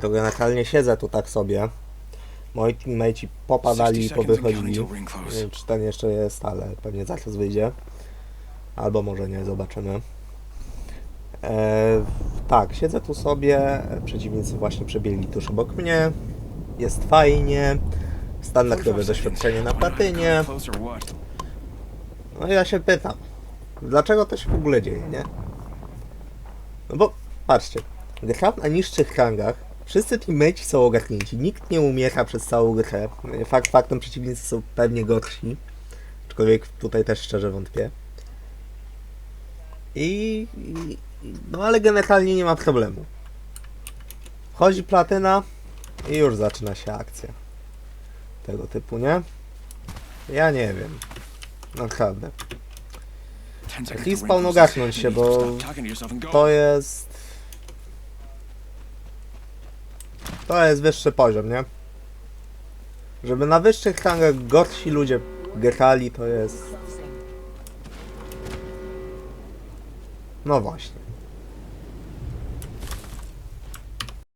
to generalnie siedzę tu tak sobie. Moi teammateci popadali i 60 seconds and counting powychodzili. Nie wiem, czy ten jeszcze jest, ale pewnie zaraz wyjdzie. Albo może nie, zobaczymy. E, tak, siedzę tu sobie. Przeciwnicy właśnie przebiegli tuż obok mnie. Jest fajnie. Standardowe doświadczenie na platynie. No ja się pytam, dlaczego to się w ogóle dzieje, nie? No bo patrzcie, gram na niższych rangach, wszyscy teammates są ogarnięci, nikt nie umiera przez całą grę. Fakt faktem przeciwnicy są pewnie gorsi, aczkolwiek tutaj też szczerze wątpię. I, no ale generalnie nie ma problemu. Wchodzi platyna i już zaczyna się akcja. Tego typu, nie? Ja nie wiem. Naprawdę. 10 seconds Please till spawn ring ogarnąć się, bo to jest... To jest wyższy poziom, nie? Żeby na wyższych rangach gorsi ludzie grali, to jest... No właśnie.